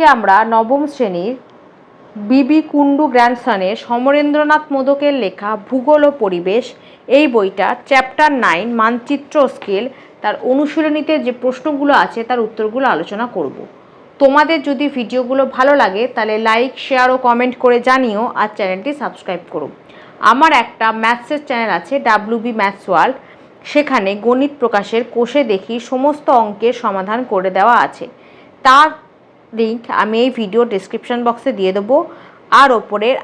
আজকে আমরা নবম শ্রেণির বিবি কুণ্ডু গ্র্যান্ডসনের সমরেন্দ্রনাথ মোদকের লেখা ভূগোল ও পরিবেশ এই বইটা চ্যাপ্টার নাইন, মানচিত্র স্কেল তার অনুশীলনীতে যে প্রশ্নগুলো আছে তার উত্তরগুলো আলোচনা করব। তোমাদের যদি ভিডিওগুলো ভালো লাগে তাহলে লাইক, শেয়ার ও কমেন্ট করে জানিও আর চ্যানেলটি সাবস্ক্রাইব করো। আমার একটা ম্যাথসের চ্যানেল আছে ডাব্লিউবি ম্যাথস ওয়ার্ল্ড। সেখানে গণিত প্রকাশের কোষে দেখি সমস্ত অঙ্কের সমাধান করে দেওয়া আছে। তার লিঙ্ক আমি এই ভিডিও ডিসক্রিপশন বক্সে দিয়ে দেবো। আর ওপরের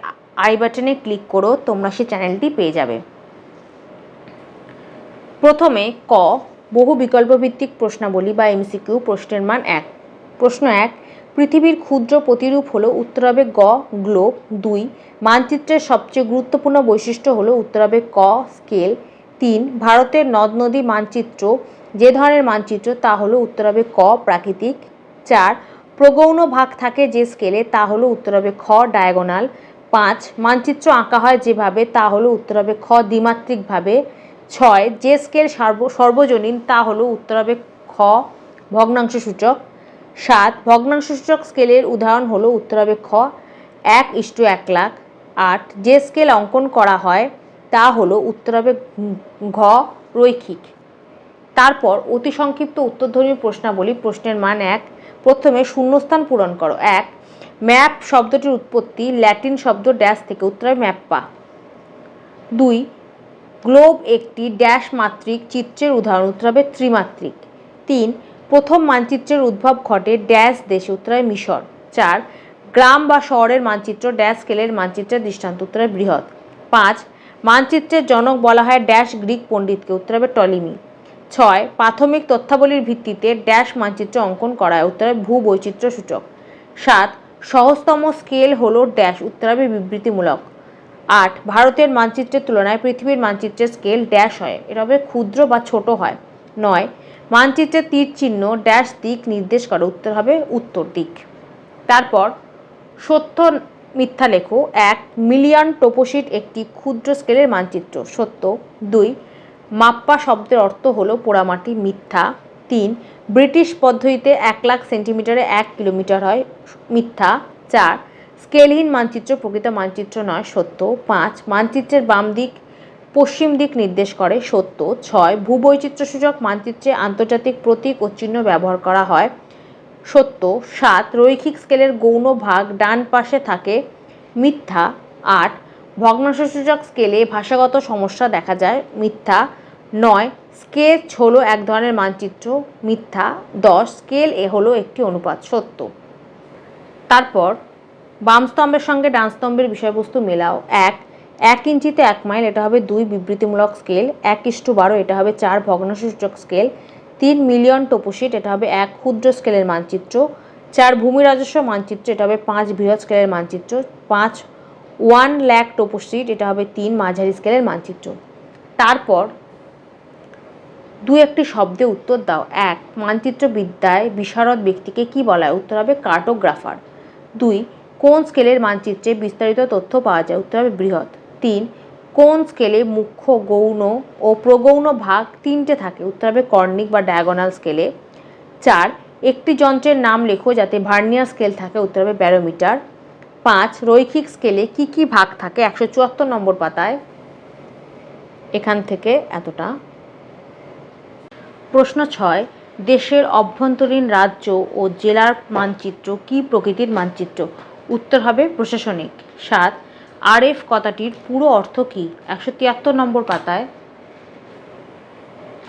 আই বাটনে ক্লিক করো, তোমরা সেই চ্যানেলটি পেয়ে যাবে। প্রথমে ক, বহু বিকল্পভিত্তিক প্রশ্নাবলী বা এমসিকিউ প্রশ্নের মান এক। প্রশ্ন এক, পৃথিবীর ক্ষুদ্র প্রতিরূপ হলো উত্তর হবে গ গ্লোব দুই। মানচিত্রের সবচেয়ে গুরুত্বপূর্ণ বৈশিষ্ট্য হলো উত্তর হবে ক স্কেল তিন। ভারতের নদ নদী মানচিত্র, যে ধরনের মানচিত্র, তা হলো উত্তর হবে ক, প্রাকৃতিক। চার প্রগৌণ ভাগ থাকে যে স্কেলে তা হলো উত্তর হবে খ ডায়াগোনাল পাঁচ, মানচিত্র আঁকা হয় যেভাবে, তা হলো উত্তর হবে খ দ্বিমাত্রিকভাবে, ছয়, যে স্কেল সর্ব, সর্বজনীন, তা হলো উত্তর হবে খ ভগ্নাংশ সূচক সাত ভগ্নাংশ সূচক স্কেলের উদাহরণ হলো উত্তর হবে খ এক ইস্টু এক লাখ, আট, যে স্কেল অঙ্কন করা হয়, তা হলো উত্তর হবে ঘ রৈখিক। তারপর অতি সংক্ষিপ্ত উত্তরধর্মী প্রশ্নাবলী, প্রশ্নের মান এক প্রথমে শূন্যস্থান পূরণ করো। এক, ম্যাপ শব্দটির উৎপত্তি ল্যাটিন শব্দ ড্যাশ থেকে উত্তরে ম্যাপ্পা দুই, গ্লোব একটি ড্যাশ মাত্রিক চিত্রের উদাহরণ, উত্তর হবে ত্রিমাত্রিক। তিন, প্রথম মানচিত্রের উদ্ভব ঘটে ড্যাশ দেশে, উত্তরে মিশর। চার, গ্রাম বা শহরের মানচিত্র ড্যাশ স্কেলের মানচিত্রের দৃষ্টান্ত, উত্তরে বৃহৎ। পাঁচ, মানচিত্রের জনক বলা হয় ড্যাশ গ্রিক পণ্ডিতকে, উত্তর হবে টলিমি। ছয়, প্রাথমিক তথ্যাবলীর ভিত্তিতে ড্যাশ মানচিত্র অঙ্কন করা হয় উত্তরে ভূ বৈচিত্র্য সূচক সাত, সহজতম স্কেল হলো ড্যাশ উত্তর হবে বিবৃতিমূলক। আট, ভারতের মানচিত্রের তুলনায় পৃথিবীর মানচিত্রের স্কেল ড্যাশ হয় এটা হবে ক্ষুদ্র বা ছোট হয়। নয়, মানচিত্রের তীর চিহ্ন ড্যাশ দিক নির্দেশ করে, উত্তর হবে উত্তর দিক। তারপর, সত্য মিথ্যা লেখো, এক, মিলিয়ন টোপোশিট একটি ক্ষুদ্র স্কেলের মানচিত্র। সত্য। দুই মাপ্পা শব্দের অর্থ হলো পোড়ামাটি মিথ্যা। তিন, ব্রিটিশ পদ্ধতিতে এক লাখ সেন্টিমিটারে এক কিলোমিটার হয় মিথ্যা। চার, স্কেলহীন মানচিত্র প্রকৃত মানচিত্র নয়, সত্য। পাঁচ, মানচিত্রের বাম দিক পশ্চিম দিক নির্দেশ করে, সত্য। ছয়, ভূবৈচিত্র্যসূচক মানচিত্রে আন্তর্জাতিক প্রতীক ও চিহ্ন ব্যবহার করা হয়, সত্য। সাত, রৈখিক স্কেলের গৌণ ভাগ ডান পাশে থাকে, মিথ্যা। আট ভগ্নাংশসূচক স্কেলে ভাষাগত সমস্যা দেখা যায়। মিথ্যা নয় স্কেচ হলো এক ধরনের মানচিত্র। মিথ্যা দশ, স্কেল এ হলো একটি অনুপাত সত্য। তারপর বাম স্তম্ভের সঙ্গে ডান স্তম্ভের বিষয়বস্তু মেলাও। এক এক ইঞ্চিতে এক মাইল, এটা হবে দুই বিবৃতিমূলক স্কেল। এক ইস্টু বারো, এটা হবে চার ভগ্নাংশসূচক স্কেল। তিন মিলিয়ন টোপোশিট এটা হবে এক ক্ষুদ্র স্কেলের মানচিত্র। চার ভূমি রাজস্ব মানচিত্র, এটা হবে পাঁচ বৃহৎ স্কেলের মানচিত্র। পাঁচ ওয়ান ল্যাক টোপোশিট এটা হবে তিন মাঝারি স্কেলের মানচিত্র। তারপর দু একটি শব্দে উত্তর দাও। এক মানচিত্র বিদ্যায় বিশারদ ব্যক্তিকে কি বলা হয়? উত্তর হবে কার্টোগ্রাফার। দুই, কোন স্কেলের মানচিত্রে বিস্তারিত তথ্য পাওয়া যায়? উত্তর হবে বৃহৎ। তিন, কোন স্কেলে মুখ্য গৌণ ও প্রগৌণ ভাগ তিনটে থাকে? উত্তর হবে কর্নিক বা ডায়াগোনাল স্কেলে চার, একটি যন্ত্রের নাম লেখো যাতে ভার্নিয়ার স্কেল থাকে। উত্তর হবে ব্যারোমিটার পাঁচ, রৈখিক স্কেলে কি কি ভাগ থাকে? একশো চুয়াত্তর নম্বর পাতায়। এখান থেকে এতটা। প্রশ্ন ছয়, দেশের অভ্যন্তরীণ রাজ্য ও জেলার মানচিত্র কি প্রকৃতির মানচিত্র? উত্তর হবে প্রশাসনিক। সাত, আরএফ কথাটির পুরো অর্থ কী? একশো তিয়াত্তর নম্বর পাতায়।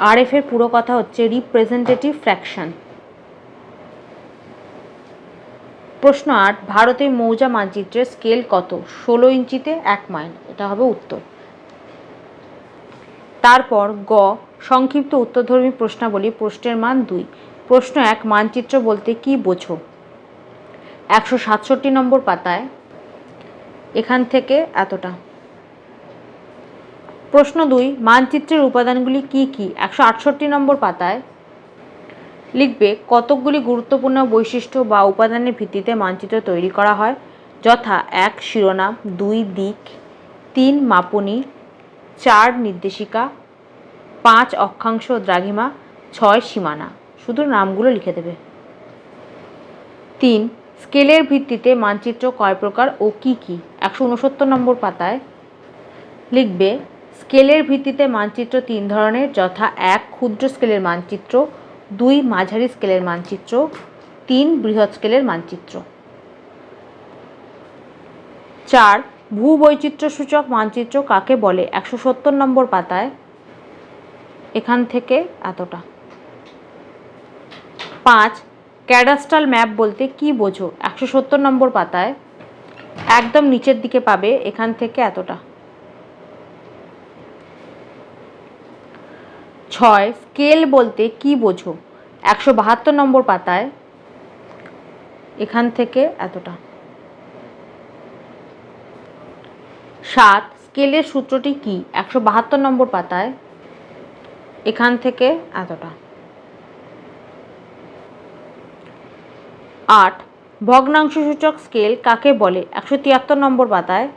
আরএফ এর পুরো কথা হচ্ছে রিপ্রেজেন্টেটিভ ফ্র্যাকশন প্রশ্ন আট, ভারতের মৌজা মানচিত্রের স্কেল কত? ষোলো ইঞ্চিতে এক মাইল। এটা হবে উত্তর। তারপর গ, সংক্ষিপ্ত উত্তরধর্মী প্রশ্নাবলী, প্রশ্নের মান দুই। প্রশ্ন এক, মানচিত্র বলতে কি বোঝো? একশো সাতষট্টি নম্বর পাতায়। এখান থেকে এতটা। প্রশ্ন দুই, মানচিত্রের উপাদানগুলি কি কি? একশো আটষট্টি নম্বর পাতায়। লিখবে, কতকগুলি গুরুত্বপূর্ণ বৈশিষ্ট্য বা উপাদানের ভিত্তিতে মানচিত্র তৈরি করা হয়। যথা এক, শিরোনাম, দুই, দিক, তিন, মাপনী, চার, নির্দেশিকা, পাঁচ, অক্ষাংশ, দ্রাঘিমা, ছয়, সীমানা। শুধু নামগুলো লিখে দেবে। তিন, স্কেলের ভিত্তিতে মানচিত্র কয় প্রকার ও কি কি? একশো উনসত্তর নম্বর পাতায় লিখবে, স্কেলের ভিত্তিতে মানচিত্র তিন ধরনের, যথা এক, ক্ষুদ্র স্কেলের মানচিত্র দুই মাঝারি স্কেলের মানচিত্র, তিন বৃহৎ স্কেলের মানচিত্র। চার, ভূবৈচিত্র্যসূচক মানচিত্র কাকে বলে? একশো সত্তর নম্বর পাতায়। এখান থেকে এতটা। পাঁচ ক্যাডাস্ট্রাল ম্যাপ বলতে কি বোঝো? একশো সত্তর নম্বর পাতায়। একদম নিচের দিকে পাবে, এখান থেকে এতটা। ছয় স্কেল বলতে কি বোঝো? একশো বাহাত্তর নম্বর পাতায়। এখান থেকে এতটা। সাত স্কেলের সূত্রটি কি? একশো বাহাত্তর নম্বর পাতায়। এখান থেকে এতটা। আট ভগ্নাংশসূচক স্কেল কাকে বলে? একশো তিয়াত্তর নম্বর পাতায়।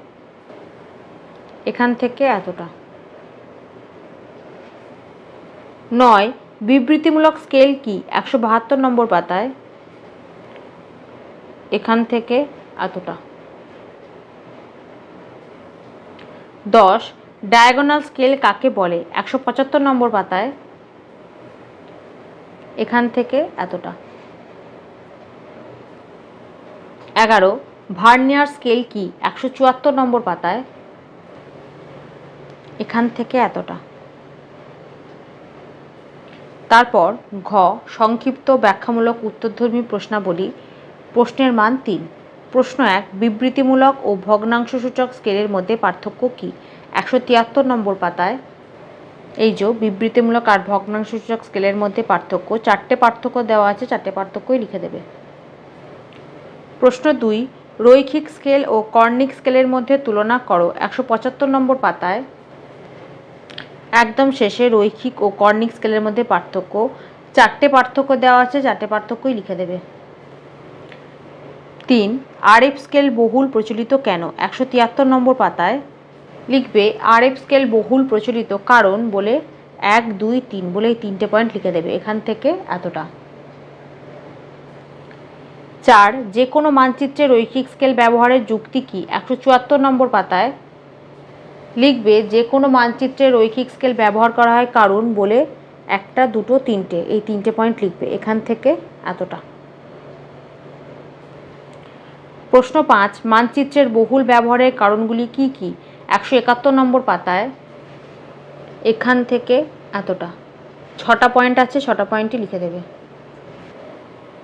এখান থেকে এতটা। নয়, বিবৃতিমূলক স্কেল কি? একশো বাহাত্তর নম্বর পাতায়। এখান থেকে এতটা। দশ ডায়াগোনাল স্কেল কাকে বলে? একশো পঁচাত্তর নম্বর পাতায়। এখান থেকে এতটা। এগারো ভার্নিয়ার স্কেল কি? একশো চুয়াত্তর নম্বর পাতায়। এখান থেকে এতটা। তারপর ঘ, সংক্ষিপ্ত ব্যাখ্যামূলক উত্তরধর্মী প্রশ্নাবলী, প্রশ্নের মান তিন। প্রশ্ন এক, বিবৃতিমূলক ও ভগ্নাংশসূচক স্কেলের মধ্যে পার্থক্য কী? একশো তিয়াত্তর নম্বর পাতায়। এই যে, বিবৃতিমূলক আর ভগ্নাংশসূচক স্কেলের মধ্যে পার্থক্য, চারটে পার্থক্য দেওয়া আছে, চারটে পার্থক্যই লিখে দেবে। প্রশ্ন দুই, রৈখিক স্কেল ও কর্নিক স্কেলের মধ্যে তুলনা করো। একশো পঁচাত্তর নম্বর পাতায় একদম শেষে রৈখিক ও কর্নিক স্কেলের মধ্যে পার্থক্য। চারটে পার্থক্য দেওয়া আছে, চারটে পার্থক্যই লিখে দেবে। তিন, আরএফ স্কেল বহুল প্রচলিত কেন? একশো তিয়াত্তর নম্বর পাতায় লিখবে, আরএফ স্কেল বহুল প্রচলিত কারণ বলে এক, দুই, তিন বলে এই তিনটে পয়েন্ট লিখে দেবে। এখান থেকে এতটা। চার, যে কোনো মানচিত্রে রৈখিক স্কেল ব্যবহারের যুক্তি কি? একশো চুয়াত্তর নম্বর পাতায় লিখবে যে কোনো মানচিত্রে রৈখিক স্কেল ব্যবহার করা হয় কারণ বলে একটা, দুটো, তিনটে, এই তিনটে পয়েন্ট লিখবে। এখান থেকে এতটা। প্রশ্ন পাঁচ, মানচিত্রের বহুল ব্যবহারের কারণগুলি কি কি? একশো একাত্তর নম্বর পাতায় এখান থেকে এতটা। ছটা পয়েন্ট আছে, ছটা পয়েন্টই লিখে দেবে।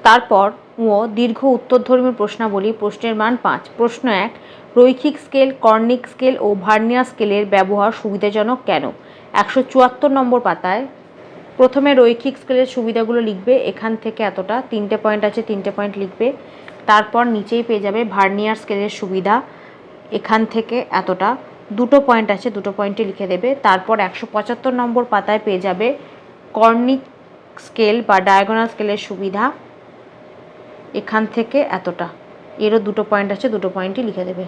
তারপর ও দীর্ঘ উত্তরধর্মী প্রশ্নাবলী, প্রশ্নের মান পাঁচ। প্রশ্ন এক রৈখিক স্কেল কর্নিক স্কেল ও ভার্নিয়ার স্কেলের ব্যবহার সুবিধাজনক কেন? একশো চুয়াত্তর নম্বর পাতায় প্রথমে রৈখিক স্কেলের সুবিধাগুলো লিখবে, এখান থেকে এতটা, তিনটে পয়েন্ট আছে, তিনটে পয়েন্ট লিখবে, তারপর নিচেই পেয়ে যাবে ভার্নিয়ার স্কেলের সুবিধা, এখান থেকে এতটা, দুটো পয়েন্ট আছে, দুটো পয়েন্টে লিখে দেবে, তারপর একশো পঁচাত্তর নম্বর পাতায় পেয়ে যাবে কর্নিক স্কেল বা ডায়াগোনাল স্কেলের সুবিধা, এখান থেকে এতটা, এরও দুটো পয়েন্ট আছে, দুটো পয়েন্টই লিখে দেবে।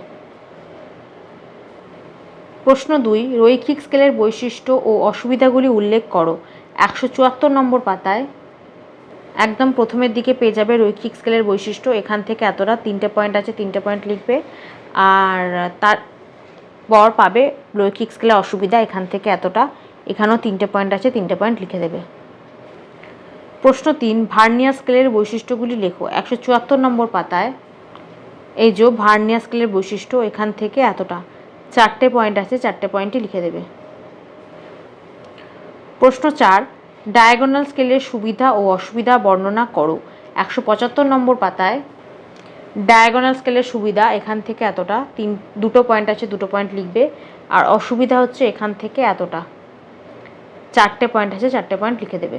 প্রশ্ন দুই, রৈখিক স্কেলের বৈশিষ্ট্য ও অসুবিধাগুলি উল্লেখ করো। একশো চুয়াত্তর নম্বর পাতায় একদম প্রথমের দিকে পেয়ে যাবে রৈখিক স্কেলের বৈশিষ্ট্য। এখান থেকে এতটা, তিনটে পয়েন্ট আছে, তিনটে পয়েন্ট লিখবে। আর তার পর পাবে রৈখিক স্কেলের অসুবিধা, এখান থেকে এতটা, এখানেও তিনটে পয়েন্ট আছে, তিনটে পয়েন্ট লিখে দেবে। প্রশ্ন তিন ভার্নিয়া স্কেলের বৈশিষ্ট্যগুলি লেখো। একশো চুয়াত্তর নম্বর পাতায়, এই যে ভার্নিয়ার স্কেলের বৈশিষ্ট্য, এখান থেকে এতটা। চারটে পয়েন্ট আছে, চারটে পয়েন্টই লিখে দেবে। প্রশ্ন চার ডায়াগোনাল স্কেলের সুবিধা ও অসুবিধা বর্ণনা করো। একশো পঁচাত্তর নম্বর পাতায় ডায়াগোনাল স্কেলের সুবিধা এখান থেকে এতটা, তিন, দুটো পয়েন্ট আছে, দুটো পয়েন্ট লিখবে। আর অসুবিধা হচ্ছে এখান থেকে এতটা। চারটে পয়েন্ট আছে, চারটে পয়েন্ট লিখে দেবে।